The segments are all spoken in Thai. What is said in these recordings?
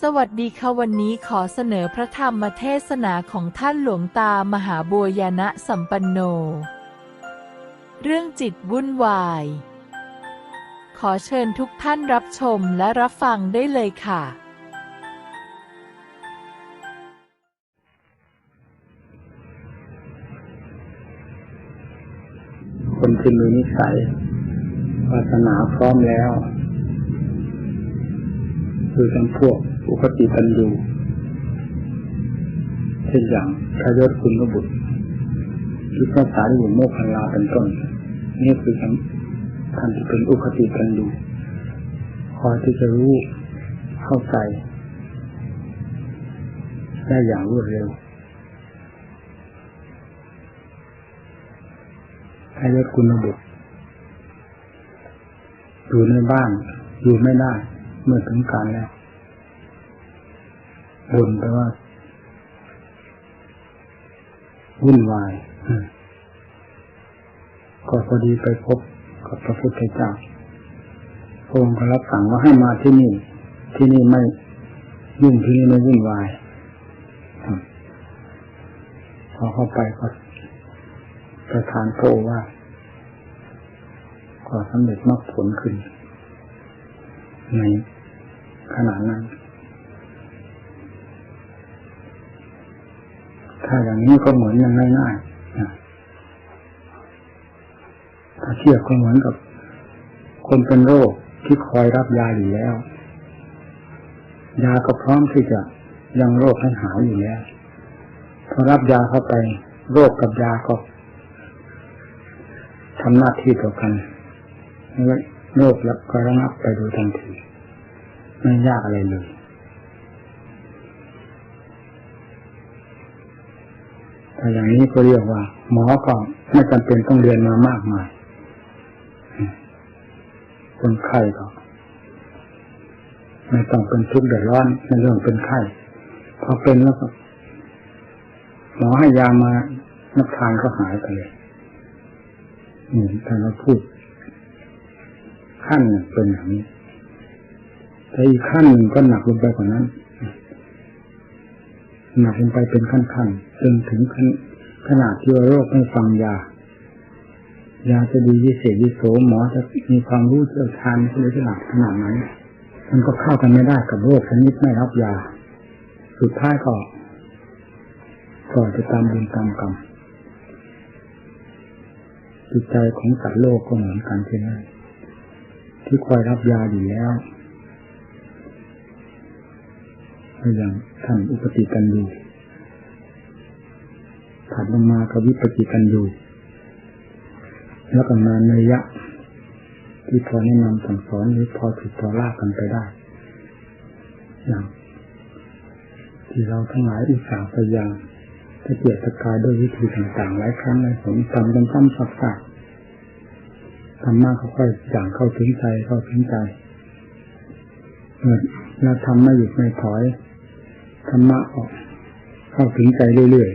สวัสดีค่ะวันนี้ขอเสนอพระธรรมเทศนาของท่านหลวงตามหาบัวยานะสัมปันโน เรื่องจิตวุ่นวาย ขอเชิญทุกท่านรับชมและรับฟังได้เลยค่ะ คนที่มีนิสัยวาสนาพร้อมแล้ว คือจำพวก อุคติตันยูเช่นอย่างพระยศคุณบุตรหรือพระสารีบุตรโมคคัลลาเป็นต้น นี่คือท่านที่เป็นอุคติตันยูคอยที่จะรู้เข้าใจได้อย่างรวดเร็วพระยศคุณบุตรอยู่ในบ้านอยู่ไม่ได้เมื่อถึงการแล้ว บ่นไปว่าวุ่นวายก็พอดีไปพบกับพระพุทธเจ้าพระองค์ก็รับสั่งว่าให้มาที่นี่ ที่นี่ไม่ยุ่งที่นี่ไม่วุ่นวายพอเข้าไปก็ประทานโพว่าขอสำเร็จมรรคผลขึ้น ในขณะนั้น ถ้าอย่างนี้ก็เหมือนย่างง่ายๆถ้าเทียบก็เหมือนกับ คนเป็นโรคที่คอยรับยาอยู่แล้ว ยาก็พร้อมที่จะยังโรคให้หายอยู่แล้วพอรับยาเข้าไป โรคกับยาก็ทำหน้าที่ต่อกันโรคแล้วก็ระงับไปโดยทันทีไม่ยากอะไรเลย แต่ อย่างนี้ก็เรียกว่า หมอก็ไม่จำเป็นต้องเรียนมามากมายคนไข้ก็ไม่ต้องเป็นทุกข์เดือดร้อนในเรื่องเป็นไข้พอเป็นแล้วก็หมอให้ยามานับทานก็หายไปเลยนี่ถ้าเราพูด ขั้นหนึ่งเป็นอย่างนี้แต่อีกขั้นหนึ่งก็หนักลงไปกว่านั้น หนักลงไปเป็นขั้นๆจนถึงขนขนาดที่ว่าโรคไม่ฟังยายาจะดีวิเศษวิโสหมอจะมีความรู้เชี่ยวชาญในขนาดขนาดไหนมันก็เข้ากันไม่ได้กับโรคชนิดไม่รับยา สุดท้ายก็ก็จะตามบุญตามกรรมจิตใจของสัตว์โลกก็เหมือนกันเช่นนั้นที่คอยรับยาอยู่แล้ว อย่างท่านอุปติกันยูถัดลงมากับวิปติกันยูแล้วก็มาเนยยะ ที่พอแนะนำสั่งสอนหรือพอถูกพอลากกันไปได้อย่างที่เราทั้งหลายอุตส่าห์พยายามจะเกียรติกายด้วยวิธีต่างๆ หลายครั้งหลายผลทำกันซ้ำซักๆธรรมะค่อยๆอย่างเข้าถึงใจเข้าถึงใจเมื่อเราทำไม่หยุดไม่ถอย ธรรมะออกเข้าถึงใจเรื่อย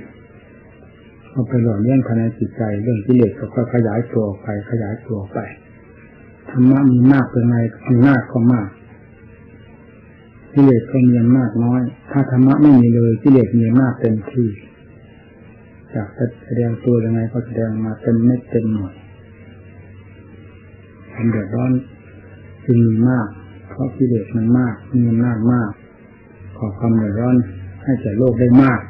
ๆเข้าไปหล่อเลี้ยงภายในจิตใจ เรื่องกิเลสก็ค่อยขยายตัวออกไป ขยายตัวออกไปธรรมะมีมากเป็นไงอำนาจก็มากกิเลสก็มีอำนาจน้อย ถ้าธรรมะไม่มีเลยกิเลสมีอำนาจเต็มที่อยากจะแสดงตัวยังไงก็แสดงมาเต็มเม็ดเต็มหน่วยความเดือดร้อนจึงมีมาก เพราะกิเลสมันมากมีอำนาจมาก ขอความเดือดร้อนให้แก่โลกได้มาก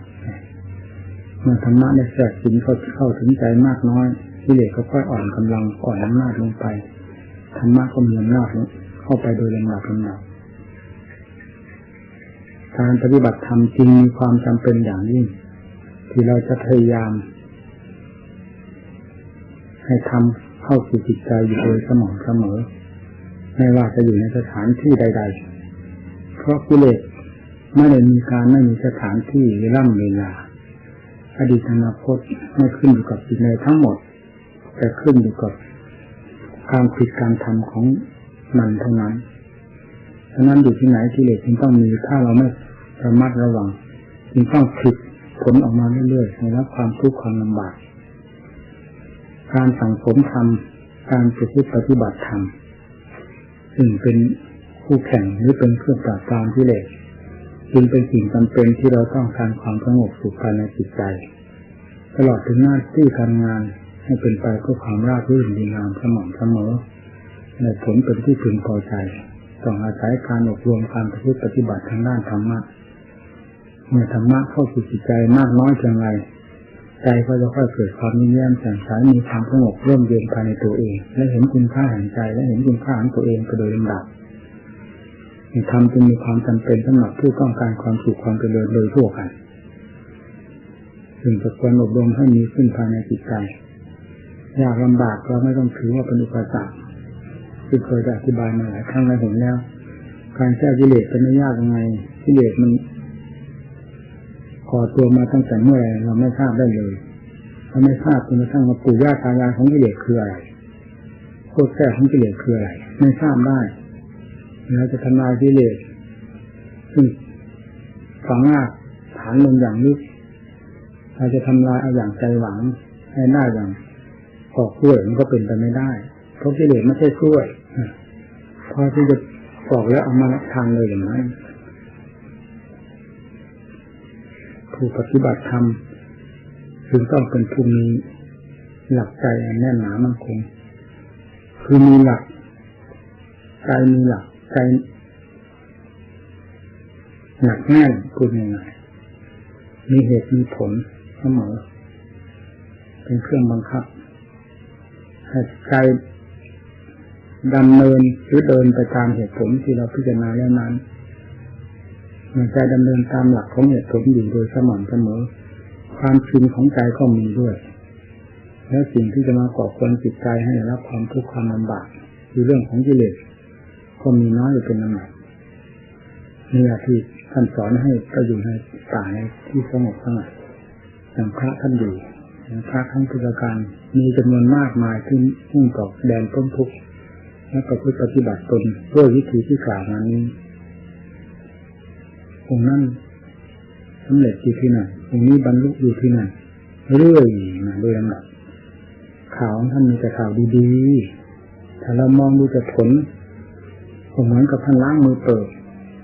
เมื่อธรรมะได้แทรกสินเข้าเข้าถึงใจมากน้อยกิเลสก็ค่อยอ่อนกำลังอ่อนอำนาจลงไปธรรมะก็มีอำนาจเข้าไปโดยลำดับลำดับการปฏิบัติธรรมจริงมีความจำเป็นอย่างยิ่ง ที่เราจะพยายาม ให้ทำเข้าสู่จิตใจอยู่โดยสม่ำเสมอ ไม่ว่าจะอยู่ในสถานที่ใด ๆ เพราะกิเลส ไม่ได้มีการไม่มีสถานที่ร่ำเวลา อดีตอนาคตไม่ขึ้นอยู่กับสิ่งใดทั้งหมด แต่ขึ้นอยู่กับการคิดการทำของมันเท่านั้นฉะนั้นอยู่ที่ไหนกิเลสจึงต้องมีถ้าเราไม่ระมัดระวังจึงต้องผิดผลออกมาเรื่อยๆในรับความทุกข์ความลำบาก การสั่งสมธรรมการประพฤติปฏิบัติธรรมซึ่งเป็นคู่แข่งหรือเป็นเครื่องปราบปรามกิเลส จึงเป็นสิ่งจำเป็นที่เราต้องการความสงบสุขภายในจิตใจ ตลอดถึงหน้าที่การงานให้เป็นไปเพื่อความราบรื่นดีงามสม่ำเสมอในผลเป็นที่พึงพอใจต้องอาศัยการอบรมการประพฤติปฏิบัติทางด้านธรรมะเมื่อธรรมะเข้าสู่จิตใจมากน้อยเพียงไรใจก็จะค่อยเกิดความยิ้มแย้มแจ่มใสมีความสงบร่มเย็นภายในตัวเอง และเห็นคุณค่าแห่งใจและเห็นคุณค่าของตัวเองไปโดยลำดับ ธรรมจึงมีความจำเป็นสำหรับผู้ต้องการความสุขความเจริญโดยทั่วกันซึ่งจะควรอบรมให้มีขึ้นภายในจิตใจยากลำบากเราไม่ต้องถือว่าเป็นอุปสรรคที่เคยอธิบายมาหลายครั้งแล้วเห็นแล้ว การแก้กิเลสเป็นไม่ยากยังไงกิเลสมันก่อตัวมาตั้งแต่เมื่อไรเราไม่ทราบได้เลยเราไม่ทราบจนกระทั่งมาปู่ย่าตายายของกิเลสคืออะไรโคตรแท้ของกิเลสคืออะไร ไม่ทราบได้ เราจะทำลายกิเลสซึ่งฝังราฐานลงอย่างลึกเราจะทำลายเอาอย่างใจหวังให้ได้อย่างกอกล้วยมันก็เป็นไปไม่ได้ เพราะกิเลสไม่ใช่กล้วยพอที่จะปอกแล้วเอามาทานเลยอย่างนั้นผู้ปฏิบัติธรรมจึงต้องเป็นผู้มีหลักใจอันแน่นหนามั่นคง คือมีหลักใจมีหลัก ใจหนักแน่นพูดยังไงมีเหตุมีผลเสมอ เป็นเครื่องบังคับให้ใจดำเนินหรือเดินไปตามเหตุผลที่เราพิจารณาแล้วนั้นมื่อใจดำเนินตามหลักของเหตุผลอยู่โดยสม่ำเสมอ ความชินของใจก็มีด้วย และสิ่งที่จะมาก่อควรจิตใจให้ได้รับความทุกข์ความลำบากคือเรื่องของกิเลส ก็มีน้อยอยู่เป็นลำดับนี่แหละที่ท่านสอนให้ก็อยู่ในป่าในที่สงบสงัดอย่างพระท่านอยู่พระทั้งพุทธการมีจำนวนมากมายที่มุ่งต่อแดนต้นทุกข์และประพฤติปฏิบัติตนด้วยวิธีที่กล่าวมานี้องค์นั้นสำเร็จอยู่ที่ไหนองค์นี้บรรลุอยู่ที่ไหนเรื่อยมาโดยลำดับข่าวของท่านมีแต่ข่าวดีๆถ้าเรามองดูแต่ผล เหมือนกับท่านล้างมือเปิด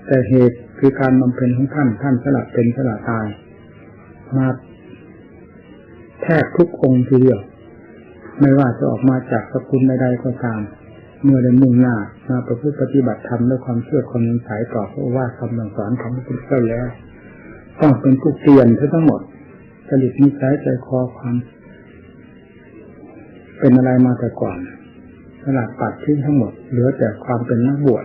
แต่เหตุคือการบำเพ็ญของท่านท่านสลับเป็นสลับตาย มาแทบทุกองค์ทีเดียว ไม่ว่าจะออกมาจากสกุลใดๆก็ตาม เมื่อได้มุ่งหน้ามาประพฤติปฏิบัติธรรมด้วยความเชื่อความยังสายต่อพระว่าคำสอนของพระพุทธเจ้าแล้ว ต้องเป็นผู้เปลี่ยนทั้งหมดจริตนิสัยใจคอความเป็นอะไรมาแต่ก่อน ลัดปัดทิ้งทั้งหมดเหลือแต่ความเป็นนักบวช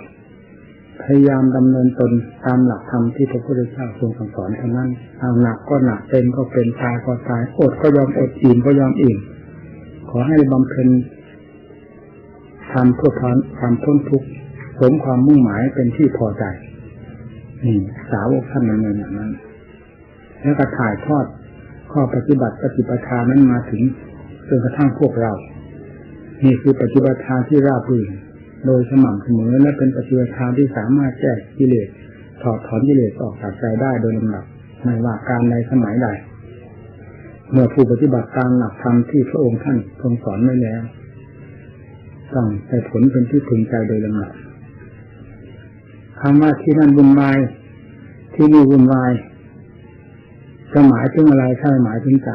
พยายามดำเนินตนตามหลักธรรมที่พระพุทธเจ้าทรงสั่งสอนเท่านั้นเอาหนักก็หนักเป็นก็เป็นตายก็ตายอดก็ยอมอดอิ่มก็ยอมอิ่มขอให้บำเพ็ญทำเพื่อพ้นความพ้นทุกข์สมความมุ่งหมายเป็นที่พอใจนี่สาวกท่านดำเนินอย่างนั้น แล้วก็ถ่ายทอดข้อปฏิบัติปฏิปทานั้นมาถึงจนกระทั่งพวกเรา นี่คือปฏิบัติทางที่ราบรื่นโดยสม่ำเสมอและเป็นปฏิบัติทางที่สามารถแก้กิเลสถอดถอนกิเลสออกจากใจได้โดยลำดับไม่ว่าการใดสมัยใด เมื่อผู้ปฏิบัติตามหลักธรรมที่พระองค์ท่านทรงสอนไว้แล้วต้องได้ผลเป็นที่พึงใจโดยลำดับคำว่าที่นั่นวุ่นวายที่นี่วุ่นวายจะหมายถึงอะไรใช่หมายถึงใจ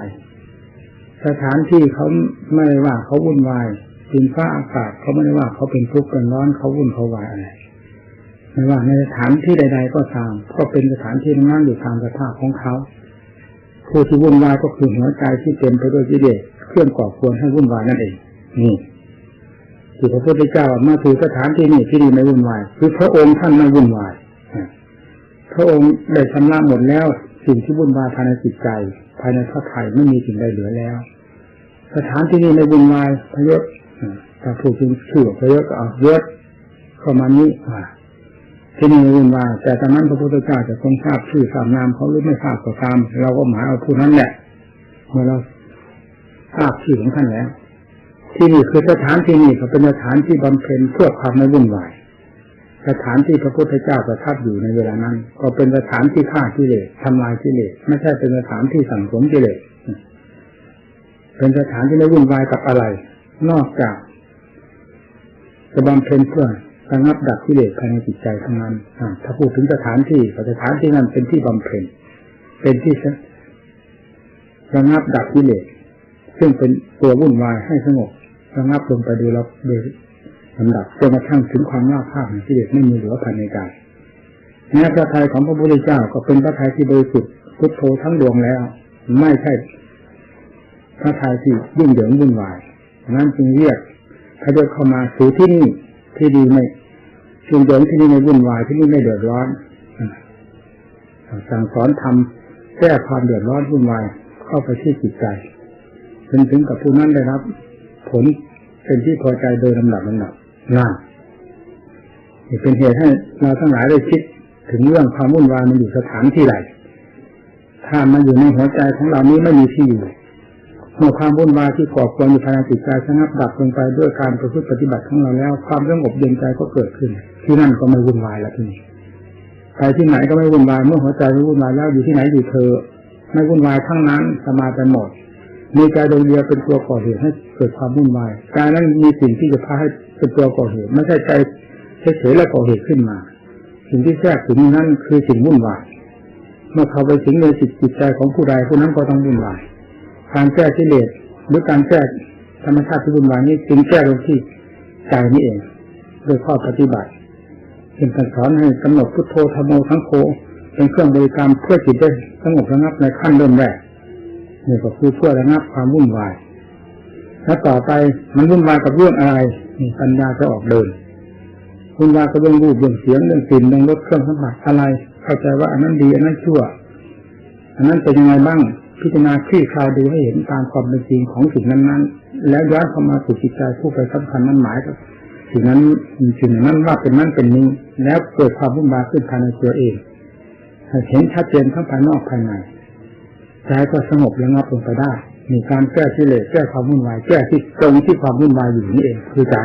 สถานที่เขาไม่ว่าเขาวุ่นวาย ดินฟ้าอากาศเขาไม่ได้ว่าเขาเป็นทุกข์เป็นร้อนเขาวุ่นเขาวายอะไรไม่ว่าในสถานที่ใด ๆ ก็ตามก็เป็นสถานที่นั้นอยู่ตามสภาพของเขาผู้ที่วุ่นวายก็คือหัวใจที่เต็มไปด้วยกิเลสเครื่องก่อควรให้วุ่นวายนั่นเองนี่ที่พระพุทธเจ้ามาถือสถานที่นี่ที่นี่ไม่วุ่นวายคือพระองค์ท่านไม่วุ่นวายพระองค์ได้ชำระหมดแล้ว สิ่งที่วุ่นวายภายในจิตใจ ภายในพระไถ่ไม่มีสิ่งใดเหลือแล้ว สถานที่นี้ในวุ่นวายพยศ ถ้าพูดถึงชื่อพระยศก็เอายศเข้ามานี้ที่นี่วุ่นวายแต่ตอนนั้นพระพุทธเจ้าจะทรงทราบชื่อสามนามเขาหรือไม่ทราบก็ตาม เราก็หมายเอาผู้นั้นแหละเมื่อเราทราบชื่อของท่านแล้ว ที่นี่คือสถานที่นี่เขาเป็นสถานที่บำเพ็ญเพื่อความไม่วุ่นวายสถานที่พระพุทธเจ้าประทับอยู่ในเวลานั้น ก็เป็นสถานที่ฆ่ากิเลสทำลายกิเลสไม่ใช่เป็นสถานที่สั่งสมกิเลสเป็นสถานที่ไม่วุ่นวายกับอะไร นอกจากจะบำเพ็ญเพื่อระงับดับกิเลสภายในจิตใจทั้งนั้นถ้าพูดถึงสถานที่สถานที่นั้นเป็นที่บำเพ็ญ เป็นที่ระงับดับกิเลสซึ่งเป็นตัววุ่นวายให้สงบระงับลงไปโดยเราโดยลำดับจนกระทั่งถึงความราบคาบของกิเลสไม่มีเหลือภายในกายแม้พระทัยของพระพุทธเจ้าก็เป็นพระทัยที่บริสุทธิ์พุทโธทั้งดวงแล้ว ไม่ใช่พระทัยที่ยุ่งเหยิงวุ่นวาย นั้นจึงเรียกพระเดชเข้ามาสู่ที่นี่ที่ดีไม่ยุ่งเหยิงที่นี่ไม่วุ่นวายที่นี่ไม่เดือดร้อนสั่งสอนทำแก้ความเดือดร้อนวุ่นวายเข้าไปที่จิตใจจนถึงกับผู้นั้นได้รับ ผลเป็นที่พอใจโดยลำดับลำดับนั่นนี่เป็นเหตุให้เราทั้งหลายได้คิดถึงเรื่องความวุ่นวายมันอยู่สถานที่ใดถ้ามันอยู่ในหัวใจของเรานี้ไม่มีที่อยู่ เมื่อความวุ่นวายที่ก่อควรอยู่ภายในจิตใจสงับดับลงไปด้วยการประพฤติปฏิบัติของเราแล้ว ความสงบเย็นใจก็เกิดขึ้น ที่นั่นก็ไม่วุ่นวายแล้วที่นี่ไปที่ไหนก็ไม่วุ่นวายเมื่อหัวใจไม่วุ่นวายแล้วอยู่ที่ไหนอยู่เธอ ไม่วุ่นวายทั้งนั้นสมาธิหมดมีใจดวงเดียวเป็นตัวก่อเหตุให้เกิดความวุ่นวายกายนั้นมีสิ่งที่จะพาให้เป็นตัวก่อเหตุไม่ใช่ใจเฉยๆแล้วก่อเหตุขึ้นมา สิ่งที่แทรกถึงนั้นคือสิ่งวุ่นวายเมื่อเข้าไปถึงในจิตจิตใจของผู้ใดผู้นั้นก็ต้องวุ่นวาย การแก้กิเลสหรือการแก้ธรรมชาติที่วุ่นวายนี้จึงแก้ลงที่ใจนี่เองโดยข้อปฏิบัติเป็นการสอนให้กำหนดพุทโธธรรมโมทั้งโคเป็นเครื่องบริการเพื่อจิตได้สงบระงับในขั้นเริ่มแรกนี่ก็คือเพื่อระงับความวุ่นวายแล้วต่อไปมันวุ่นวายกับเรื่องอะไรนี่ปัญญาจะออกเดินวุ่นวายกับเรื่องรูปเรื่องเสียงเรื่องกลิ่นเรื่องรสเครื่องสัมผัสอะไร เข้าใจว่าอันนั้นดีอันนั้นชั่ว อันนั้นเป็นยังไงบ้าง พิจารณาคลี่คลายดูให้เห็นตามความเป็นจริงของสิ่งนั้นๆ แล้วย้อนเข้ามาสู่จิตใจผู้ไปสำคัญนั้นหมายกับสิ่งนั้นสิ่งนั้นว่าเป็นนั้นเป็นนี้ แล้วเกิดความวุ่นวายขึ้นภายในตัวเองเห็นชัดเจนทั้งภายนอกภายในใจก็สงบระงับลงไปได้ มีการแก้ที่เลสแก้ความวุ่นวายแก้ที่ตรงที่ความวุ่นวายอยู่นี่เองคือใจ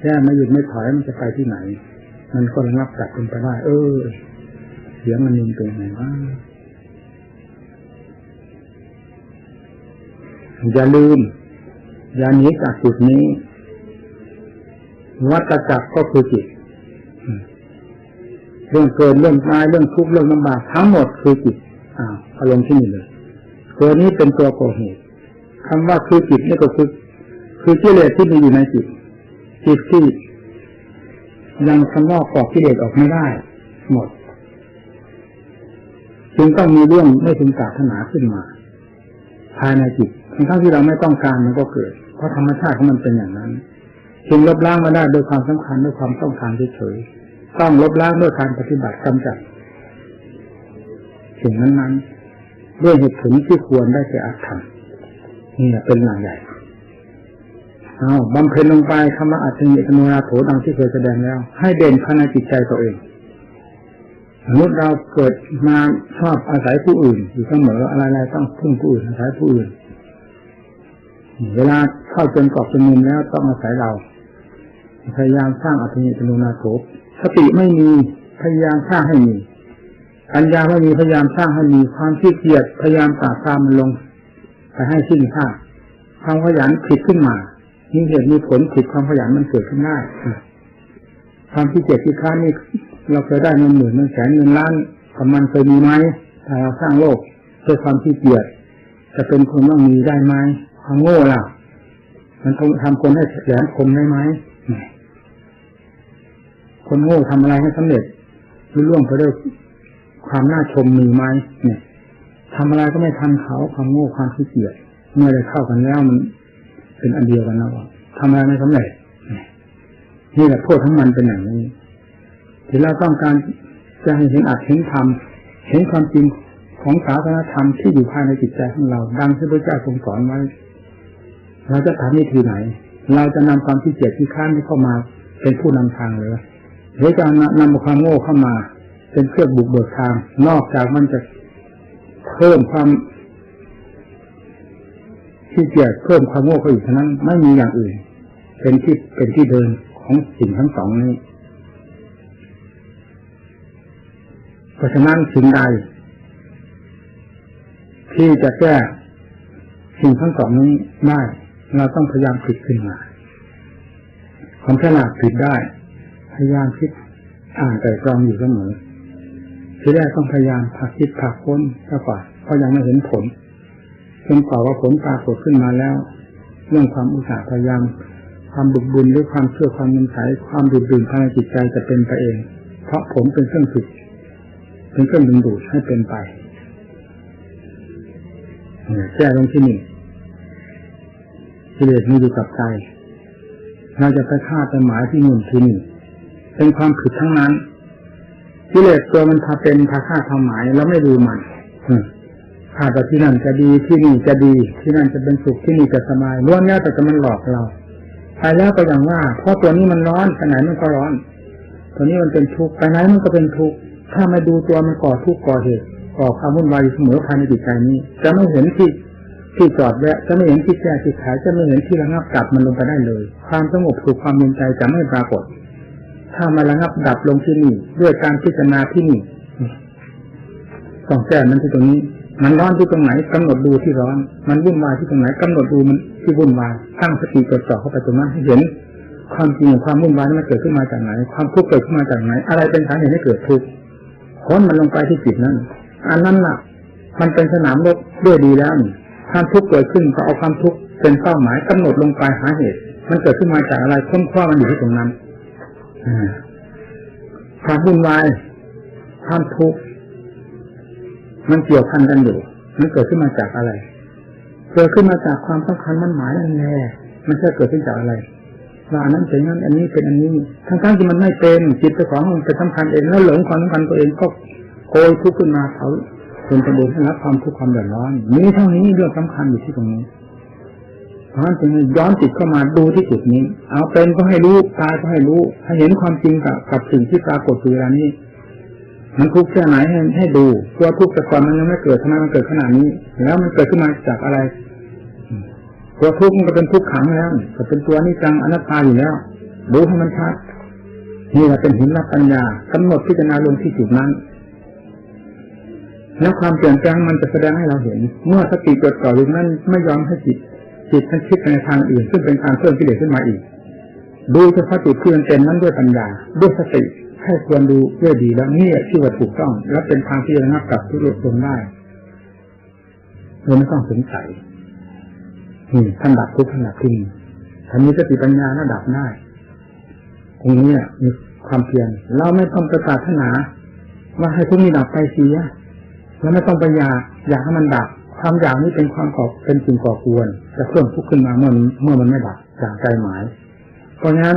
แก้ไม่หยุดไม่ถอยมันจะไปที่ไหน มันก็ระงับกลับลงไปได้ เออเสียงมันยิงเป็นไงวะ อย่าลืม อย่าหนีจากจุดนี้วัตจักรก็คือจิตเรื่องเกินเรื่องตายเรื่องทุกข์เรื่องลำบากทั้งหมดคือจิตอ่าอารมณ์ที่นี่เลยตัวนี้เป็นตัวก่อเหตุคำว่าคือจิตนี่ก็คือ คือกิเลสที่มีอยู่ในจิต จิตที่ยังคำว่าก่อกิเลสออกไม่ได้ หมด จึงต้องมีเรื่องไม่ถึงกาถนาขึ้นมา ภายในจิตทั้งที่เราไม่ต้องการมันก็เกิด เพราะธรรมชาติของมันเป็นอย่างนั้นจึงลบล้างมาได้โดยความสำคัญด้วยความต้องการเฉยๆต้องลบล้างด้วยการปฏิบัติกำจัดสิ่งนั้นๆด้วยเหตุผลที่ควรได้แก่อัตถรมนี่เป็นหลังใหญ่เอาบำเพ็ญลงไปคำว่าอัตติอนุราโถดังที่เคยแสดงแล้ว ให้เด่นภายในจิตใจตัวเอง สมมติเราเกิดมาชอบอาศัยผู้อื่น อยู่เสมออะไรๆต้องพึ่งผู้อื่นอาศัยผู้อื่น เวลาเข้าจนกรอบจนมุมแล้วต้องอาศัยเรา พยายามสร้างอัตติอนุราโถสติไม่มีพยายามสร้างให้มีปัญญาไม่มีพยายามสร้างให้มีความขี้เกียจพยายามปราบปรามมันลงไปให้สิ้นค่าความขยันผิดขึ้นมามีเหตุมีผลผิดความขยันมันเกิดขึ้นได้ความขี้เกียจขี้ค้านี่ เราเคยได้เงินหมื่นเงินแสนเงินล้านกับมันเคยมีไหมถ้าเราสร้างโลกด้วยความขี้เกียจจะเป็นคนต้องมีได้ไหมความโง่ล่ะ มันต้องทำคนให้แหลมคมได้ไหมคนโง่ทำอะไรให้สำเร็จหรือล่วงไปด้วยความน่าชมมีไหมเนี่ยทำอะไรก็ไม่ทันเขาความโง่ความขี้เกียจเมื่อได้เข้ากันแล้วมัน เป็นอันเดียวกันแล้วทำอะไรไม่สำเร็จนี่แหละโทษทั้งมันเป็นอย่างนี้ ที่เราต้องการจะให้เห็นอัดเห็นธรรมเห็นความจริงของศาสนธรรมที่อยู่ภายในจิตใจของเรา ดังที่พระเจ้าทรงสอนไว้เราจะทำวิธีไหน เราจะนำความขี้เกียจที่ข้านที่เข้ามาเป็นผู้นำทางเลยหรือจะนำความโง่เข้ามา เป็นเครื่องบุกเบิกทาง นอกจากมันจะเพิ่มความขี้เกียจเพิ่มความโง่เข้าอีกเท่านั้น ไม่มีอย่างอื่น เป็นที่เป็นที่เดินของสิ่งทั้งสองนี้ ราะฉะนั้นสิ่งใด ที่จะแก้สิ่งทั้งสองนี้ได้ เราต้องพยายามผลิตขึ้นมาความฉลาดผิดได้ พยายามคิดอ่านแต่กรองอยู่เสมอที่แรกต้องพยายามผักคิดผักค้นซะก่อนเพราะยังไม่เห็นผลจนกว่าว่าผลปรากฏขึ้นมาแล้ว เรื่องความอุตสาห์พยายาม ความบุญบุญหรือความเชื่อความมินใสความดุดดื่นภายในจิตใจจะเป็นไปเอง เพราะผมเป็นเครื่องฝึก เป็นเครื่องดึงดูดให้เป็นไปเนี่ยแก้ลงที่นี่กิเลสมีอยู่กับใจเราจะไปคาดไปหมายที่นู่นที่นี่เป็นความผิดทั้งนั้นกิเลสตัวมันพาเป็นพาคาดพาหมายแล้วไม่ดูมันอืมคาดว่าที่นั่นจะดีที่นี่จะดี ที่นั่นจะเป็นสุขที่นี่จะสบายล้วนแล้วแต่จะมันหลอกเราไปแล้วก็อย่างว่าเพราะตัวนี้มันร้อนไปไหนมันก็ร้อน ตัวนี้มันเป็นทุกข์ไปไหนมันก็เป็นทุกข์ ถ้าม่ดูตัวมันก่อทุกข์ก่อเหตุก่อความวุ่นวายเสมอภายในจิตใจนี้ จะไม่เห็นที่ที่จอดแวะจะไม่เห็นที่แก้ที่ขายจะไม่เห็นที่ระงับดับมันลงไปได้เลย ความสงบสุขความเย็นใจจะไม่ปรากฏ ถ้ามาระงับดับลงที่นี่ด้วยการพิจารณาที่นี่ต้องแก้มันที่ตรงนี้ มันร้อนที่ตรงไหนกำหนดดูที่ร้อน มันวุ่นวายที่ตรงไหนกำหนดดูมันที่วุ่นวายตั้งสติจดจ่อเข้าไปตรงนั้นให้เห็น ความจริงของความวุ่นวายนั้นมันเกิดขึ้นมาจากไหน ความทุกข์เกิดขึ้นมาจากไหน อะไรเป็นสาเหตุให้เกิดทุกข์ ค้นมันลงไปที่จิตนั้น อันนั้นน่ะ มันเป็นสนามรบด้วยดีแล้วนี่ความทุกข์เกิดขึ้นก็เอาความทุกข์เป็นเป้าหมายกำหนดลงไปหาเหตุ มันเกิดขึ้นมาจากอะไรค้นคว้ามันอยู่ที่ตรงนั้นอความวุ่นวายความทุกข์มันเกี่ยวพันกันอยู่ มันเกิดขึ้นมาจากอะไร เกิดขึ้นมาจากความสำคัญมันหมายนั่นแหละมันจะเกิดขึ้นจากอะไร ว่าอันนั้นเป็นนั้นอันนี้เป็นอันนี้ ทั้งๆที่มันไม่เป็นจิตเจ้าของมันเป็นสำคัญเองแล้วหลงความสำคัญตัวเองก็โกยทุกข์ขึ้นมาเขาจนกระเด็นให้รับความทุกข์ความเดือดร้อนมีเท่านี้เรื่องสำคัญอยู่ที่ตรงนี้เพราะฉะนั้นจึงย้อนจิตเข้ามาดูที่จุดนี้ เอาเป็นก็ให้รู้ตายก็ให้รู้ให้เห็นความจริงกับกับสิ่งที่ปรากฏอยู่เวลานี้มันทุกข์แค่ไหนให้ให้ดูตัวทุกข์แต่ก่อนมันยังไม่เกิดทำไมมันเกิดขนาดนี้ แล้วมันเกิดขึ้นมาจากอะไร ตัวทุกข์มันก็เป็นทุกข์ขังแล้วก็เป็นตัวนิจังอนัตตาอยู่แล้วดูให้มันชัดนี่แหละเป็นหินรับปัญญากำหนดพิจารณาลงที่จุดนั้น แล้วความเปลี่ยนแปลงมันจะแสดงให้เราเห็น เมื่อสติเกิดต่ออยู่นั้นไม่ยอมให้จิตจิตมันคิดในทางอื่น ซึ่งเป็นการเพิ่มกิเลสขึ้นมาอีก ดูเฉพาะจุดที่มันเป็นนั้นด้วยปัญญาด้วยสติให้ควรดูด้วยดีแล้วนี่ที่ว่าถูกต้อง และเป็นทางที่ระงับกับทุกข์ลงได้โดยไม่ต้องสงสัย นี่ท่านดับทุกข์ท่านดับทิ้งถ้านมีสติปัญญาแล้วดับได้ตรงนี้มีความเพียรเราไม่ต้องประกาศนา ว่าให้ทุกข์นี้ดับไปเสียแล้วไม่ต้องไปอยากอยากให้มันดับความอยากนี้เป็นความก่อเป็นสิ่งก่อกวนจะเพิ่มทุกข์ขึ้นมาเมื่อเมื่อมันไม่ดับจากใจหมาย เพราะงั้น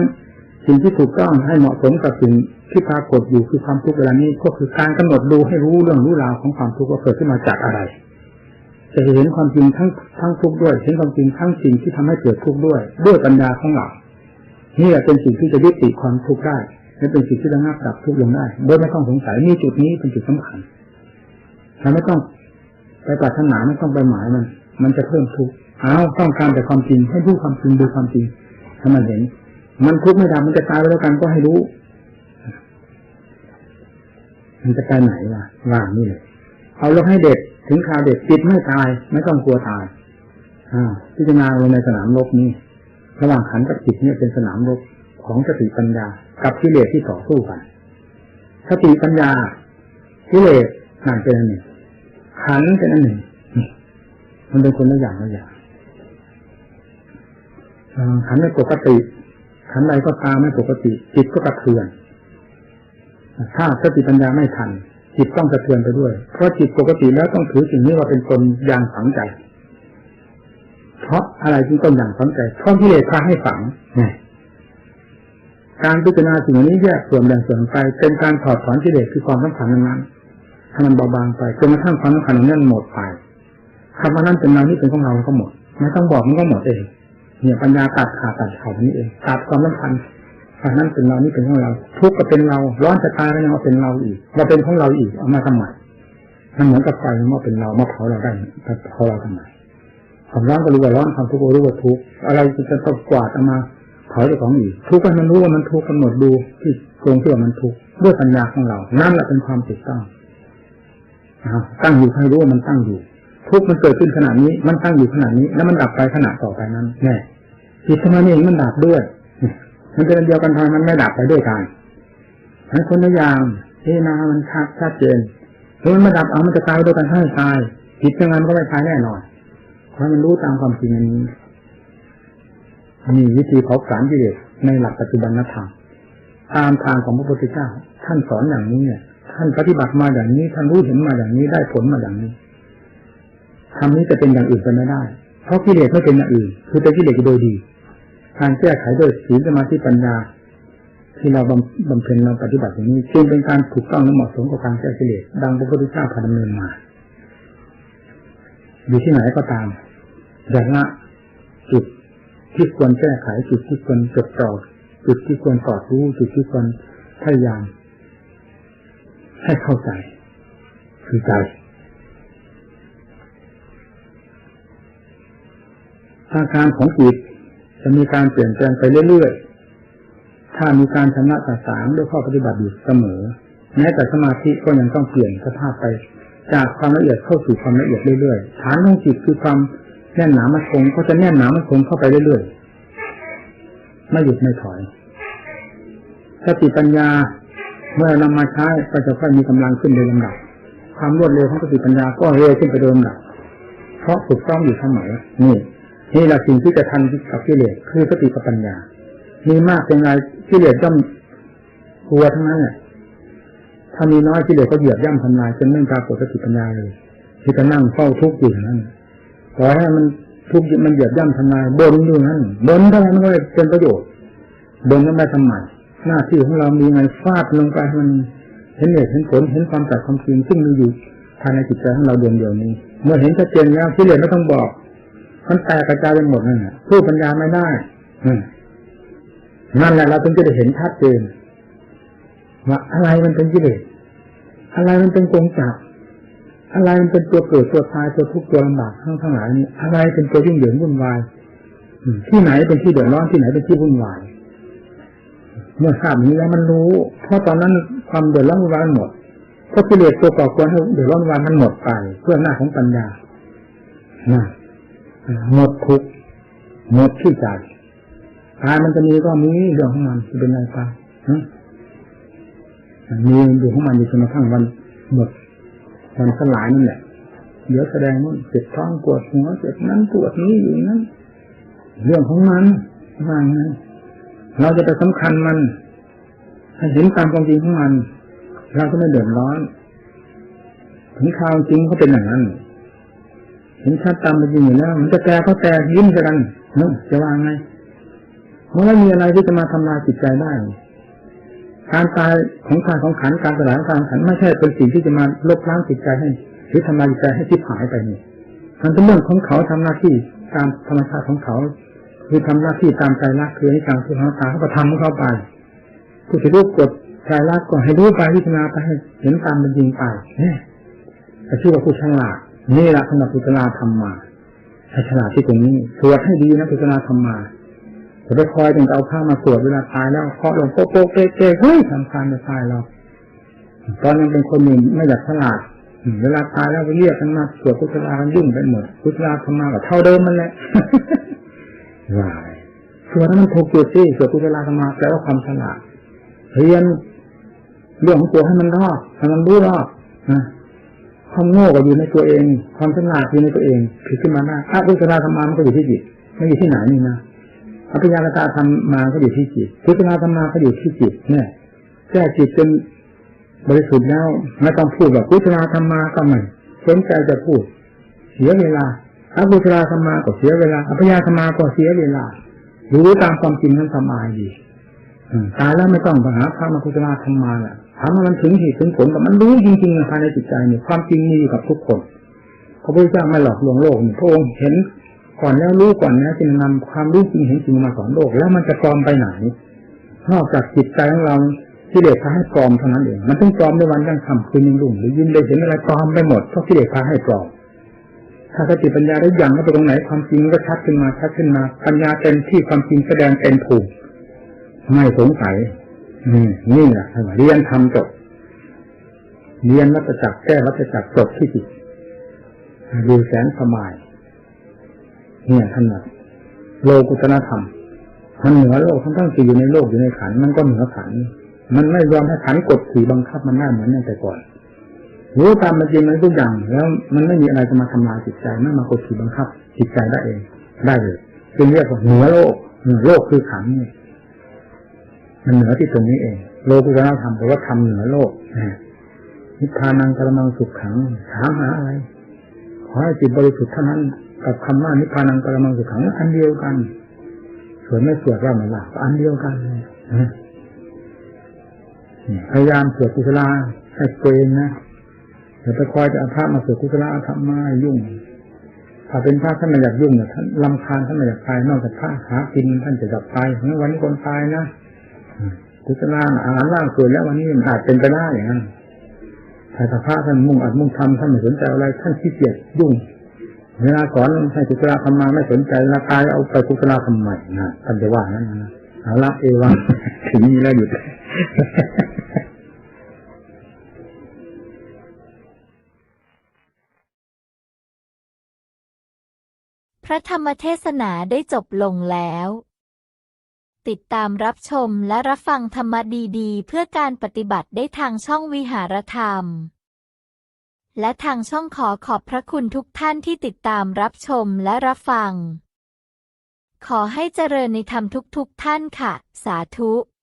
สิ่งที่ถูกต้องให้เหมาะสมกับสิ่งที่ปรากฏอยู่คือความทุกข์เวลานี้ก็คือการกำหนดดูให้รู้เรื่องรู้ราวของความทุกข์ว่าเกิดขึ้นมาจากอะไร จะเห็นความจริงทั้งทั้งทุกข์ด้วย เห็นความจริงทั้งสิ่งที่ทำให้เกิดทุกข์ด้วย ด้วยปัญญาของเรานี่แหละเป็นสิ่งที่จะยุติความทุกข์ได้และเป็นสิ่งที่ระงับดับทุกข์ลงได้ โดยไม่ต้องสงสัยนี่จุดนี้เป็นจุดสำคัญเราไม่ต้องไปปรารถนาไม่ต้องไปหมายมัน มันจะเพิ่มทุกข์เอาต้องการแต่ความจริงให้ดูความจริงดูความจริงให้มันเห็น มันทุกข์ไม่ดับมันจะตายไปแล้วกันก็ให้รู้ มันจะไปไหนล่ะว่างนี่เลยเอาแล้วให้เด็ก ถึงคราวเด็กจิตไม่ตาย ไม่ต้องกลัวตายอ่าพิจารณาลงในสนามรบนี้ระหว่างขันกับจิตเนี่ยเป็นสนามรบของสติปัญญา กับกิเลสที่ต่อสู้กันสติปัญญากิเลสนั่นเป็นอันหนึ่งขันเป็นอันหนึ่งมันเป็นคนละอย่างละอย่างขันไม่ปกติขันใดก็ตามไม่ปกติ จิตก็กระเทือนถ้าสติปัญญาไม่ทัน จิตต้องกระเทือนไปด้วย เพราะจิตปกติแล้วต้องถือสิ่งนี้ว่าเป็นตนอย่างฝังใจ เพราะอะไรจึงต้องอย่างฝังใจเพราะที่เลสพาให้ฝังเนี่ยการพิจารณาสิ่งนี้แยกส่วนแบ่งส่วนไป เป็นการถอดถอนกิเลสคือความสำคัญนั้นๆให้มันเบาบางไปจนกระทั่งความสำคัญนั้นหมดไปคำว่านั้นเป็นเรานี่เป็นของเราก็หมด ไม่ต้องบอกมันก็หมดเอง เนี่ยปัญญาตัดขาดตัดขาดนี้เองตัดความสำคัญ อันนั้นเป็นเรานี่เป็นของเรา ทุกข์ก็เป็นเราร้อนจะตายก็ยังมาเป็นเราอีกเราเป็นของเราอีกเอามาทำไมมันเหมือนกับไฟมาเป็นเรามาเผาเราได้เผาเราทำไมความร้อนก็รู้ว่าร้อนความทุกข์ก็รู้ว่าทุกข์อะไรจะต้องกวาดเอามาเผาเจ้าของอีกทุกข์ให้มันรู้ว่ามันทุกข์กำหนดดูที่ตรงที่ว่ามันทุกข์ด้วยปัญญาของเรานั่นแหละเป็นความถูกต้องตั้งอยู่ให้รู้ว่ามันตั้งอยู่ ทุกข์มันเกิดขึ้นขนาดนี้ มันตั้งอยู่ขนาดนี้ แล้วมันดับไปขณะต่อไปนั้นแน่จิตสมาธิมันดับด้วย มันเป็นเดียวกันทำไมมันไม่ดับไปด้วยกันทั้งคนละอย่างที่นามันชัดชัดเจนถ้ามันไม่ดับเอามันจะตายด้วยกันให้ตายผิดยังไงมันก็ไม่ตายแน่นอนเพราะมันรู้ตามความจริงอันนี้มีวิธีเผาผลาญกิเลสในหลักปัจจุบันธรรมตามทางของพระพุทธเจ้า ท่านสอนอย่างนี้เนี่ย ท่านปฏิบัติมาอย่างนี้ ท่านรู้เห็นมาอย่างนี้ได้ผลมาอย่างนี้ทำนี้จะเป็นอย่างอื่นไปไม่ได้ เพราะกิเลสไม่เป็นอย่างอื่น คือเป็นกิเลสโดยดี การแก้ไขโดยศีลสมาธิปัญญา ที่เราบำบำเพ็ญเราปฏิบัติอย่างนี้จึงเป็นการถูกต้องและเหมาะสมกับการแก้กิเลสดังพระพุทธเจ้าพาดำเนินมา อยู่ที่ไหนก็ตามอย่าละจุดที่ควรแก้ไขจุดที่ควรจดจ่อจุดที่ควรสอดรู้จุดที่ควรพยายาม ให้เข้าใจ คือใจอาการของจิต จะมีการเปลี่ยนแปลงไปเรื่อยๆ ถ้ามีการชำระสะสางด้วยข้อปฏิบัติอยู่เสมอ แม้แต่สมาธิก็ยังต้องเปลี่ยนสภาพไป จากความละเอียดเข้าสู่ความละเอียดเรื่อยๆ ฐานของจิตคือความแน่นหนามั่นคงก็จะแน่นหนามั่นคงเข้าไปเรื่อยๆ ไม่หยุดไม่ถอยสติปัญญาเมื่อนำมาใช้ก็จะค่อยมีกำลังขึ้นโดยลำดับ ความรวดเร็วของสติปัญญาก็เร็วขึ้นไปโดยลำดับ เพราะฝึกซ้อมอยู่เสมอนี่ นี่แหละสิ่งที่จะทันกับกิเลสคือสติปัญญา มีมากเป็นไรกิเลสย่อมกลัวทั้งนั้นเนี่ยถ้ามีน้อยกิเลสก็เหยียบย่ำทำลายจนไม่ปรากฏสติปัญญาเลยที่จะนั่งเฝ้าทุกข์อยู่นั่นขอให้มันทุกข์มันเหยียบย่ำทำลายบนอยู่นั่นบนเท่านั้นก็เป็นประโยชน์บนก็ไม่ทำไมหน้าที่ของเรามีไงฟาดลงไปให้มันเห็นเหตุเห็นผลเห็นความจัดความจริงซึ่งมีอยู่ภายในจิตใจของเราดวงเดียวนี้ เมื่อเห็นชัดเจนแล้วกิเลสไม่ต้องบอก มันแตกกระจายไปหมดนั่นแหละผู้ปัญญาไม่ได้นั่นแหละเราถึงจะได้เห็นชัดเจนว่าอะไรมันเป็นกิเลสอะไรมันเป็นกงจักรอะไรมันเป็นตัวเกิดตัวตายตัวทุกข์ตัวลำบากทั้งทั้งหลายนี่อะไรเป็นตัวยุ่งเหยิงวุ่นวายที่ไหนเป็นที่เดือดร้อนที่ไหนเป็นที่วุ่นวาย เมื่อทราบนี้แล้วมันรู้เพราะตอนนั้นความเดือดร้อนวุ่นวายหมดเพราะกิเลสตัวก่อควรให้เดือดร้อนวุ่นวายมันหมดไป เพื่อหน้าของปัญญานะ หมดทุกหมดที่ใจตายมันจะมีก็มีเรื่องของมันจะเป็นอะไรไปมีอยู่ของมันอยู่จนกระทั่งวันหมดวันสลายนั่นแหละเดี๋ยวแสดงว่าเจ็บท้องปวดหัวเจ็บนั้นปวดนี้อยู่นั้นเรื่องของมันว่างั้เราจะไปสำคัญมันให้เห็นตามความจริงของมัน เราก็ไม่เดือดร้อนถึงข่าวจริงเขาเป็นอย่างนั้น เห็นชัดตามเป็นจริงอยู่แล้ว มันจะแตกก็แตกยิ้มกันเนาะจะว่าไงเพราะไม่มีอะไรที่จะมาทำลายจิตใจได้ การตายของทาของขันการสลายของทางขันไม่ใช่เป็นสิ่งที่จะมาลบล้างจิตใจให้หรือทำลายจิตใจให้ทิพหายไปนี่มันเป็นเรื่องของเขาทำหน้าที่ตามธรรมชาติของเขา คือทำหน้าที่ตามใจรักคือให้ทางที่เขาตาเขาก็ทำของเขาไปผู้ที่รู้กฎใจรักก็ให้รู้ไปพิจารณาไปให้เห็นตามเป็นจริงไปเนี่ยแต่ชื่อว่าผู้ฉลาด นี่แหละสำหรับพิจารณาธรรมมาให้ฉลาดที่ตรงนี้สวดให้ดีนะพิจารณาธรรมมาจะไปคอยถึงเอาผ้ามาสวดเวลาตายแล้วเคาะลงโป๊ะโป๊ะเป๊ะเป๊ะเฮ้ยทำการจะตายเราตอนยังเป็นคนหนึ่งไม่อยากฉลาดเวลาตายแล้วไปเรียกกันมาสวดพุทธากันยุ่งไปหมดพุทธาธรรมมากับเท่าเดิมมันแหละวายสวดให้มันถูกจุดสิสวดพุทธาธรรมมาแปลว่าความฉลาดเรียนเรื่องของตัวให้มันรอบให้มันรู้รอบนะ ความโง่ก็อยู่ในตัวเอง ความฉลาดอยู่ในตัวเองผิดขึ้นมาได้ถ้าพุทธาธรรมามันก็อยู่ที่จิตไม่อยู่ที่ไหนนี่นะอภิญญาตาธรรมมาก็อยู่ที่จิตพิจารณาธรรมาก็อยู่ที่จิตเนี่ยแก้จิตจนบริสุทธิ์แล้วไม่ต้องพูดแบบพิจารณาธรรมาก็ไม่สนใจจะพูด เสียเวลาถ้าพิจารณาธรรมาก็เสียเวลาอภิญญาธรรมาก็เสียเวลารู้ตามความจริงนั้นสบายดีตายแล้วไม่ต้องไปหาพระมาพิจารณาธรรมาแหละ ถามว่ามันถึงเหตุถึงผลแต่มันรู้จริงๆภายในจิตใจเนี่ยความจริงมีอยู่กับทุกคนพระพุทธเจ้าไม่หลอกลวงโลกพระองค์เห็นก่อนแล้วรู้ก่อนแล้วจึงนำความรู้จริงเห็นจริงมาสอนโลก แล้วมันจะปลอมไปไหนนอกจากจิตใจของเราที่เดชพาให้ปลอมเท่านั้นเองมันต้องปลอมในวันยังคำคืนยังรุ่งหรือยินได้เห็นอะไรปลอมไปหมดเพราะที่เดชพาให้ปลอมถ้าสติปัญญาได้ยังก็ไปตรงไหนความจริงก็ชัดขึ้นมาชัดขึ้นมา ปัญญาเต็มที่ความจริงแสดงเต็มภูมิไม่สงสัย นี่นี่แหละเรียนทำจบ เรียนวัตจักรแก้วัตจักรจบที่จิตดูแสนสบายเนี่ยท่านนะโลกุตนธรรมมันเหนือโลกทั้งทั้งที่อยู่ในโลกอยู่ในขันมันก็เหนือขัน มันไม่ยอมให้ขันกดขี่บังคับมันได้เหมือนอย่างแต่ก่อนรู้ตามเป็นจริงในทุกอย่าง แล้วมันไม่มีอะไรจะมาทำลายจิตใจไม่มากดขี่บังคับจิตใจได้เอง ได้เลยจึงเรียกว่าเหนือโลกเหนือโลกคือขันนี่ มันเหนือที่ตรงนี้เอง โลกุตระธรรมแปลว่าทำเหนือโลกนะนิพพานังกระมังสุขขังถามหาอะไรขอให้จิตบริสุทธิ์เท่านั้นกับคำว่านิพพานังกระมังสุขขังอันเดียวกันส่วนไม่สวดว่าไม่ว่าอันเดียวกันพยายามสวดกุศลาให้ตัวเองนะอย่าไปคอยจะอาพระมาสวดกุศลาธรรมมายุ่ง ถ้าเป็นพระท่านไม่อยากยุ่งเนี่ยท่านลำคาญท่านไม่อยากไปนอกจากพระหากินท่านจะจับไปงั้นวันนี้คนตายนะ อืมกุศลาอาหารว่างเกินแล้ววันนี้มันอาจเป็นไปได้อย่างนั้นแต่ถ้าพระท่านมุ่งอัดมุ่งทำท่านไม่สนใจอะไรท่านขี้เกียจยุ่งเวลาสอนให้กุศลธรรมาไม่สนใจลาตายเอาไปกุศลธรรมใหม่นะท่านจะว่านั้นนะเอาละเอวังถึงนี้แล้วหยุดพระธรรมเทศนาได้จบลงแล้ว ติดตามรับชมและรับฟังธรรมดีๆ เพื่อการปฏิบัติได้ทางช่องวิหารธรรม และทางช่องขอขอบพระคุณทุกท่านที่ติดตามรับชมและรับฟัง ขอให้เจริญในธรรมทุกๆท่านค่ะ สาธุ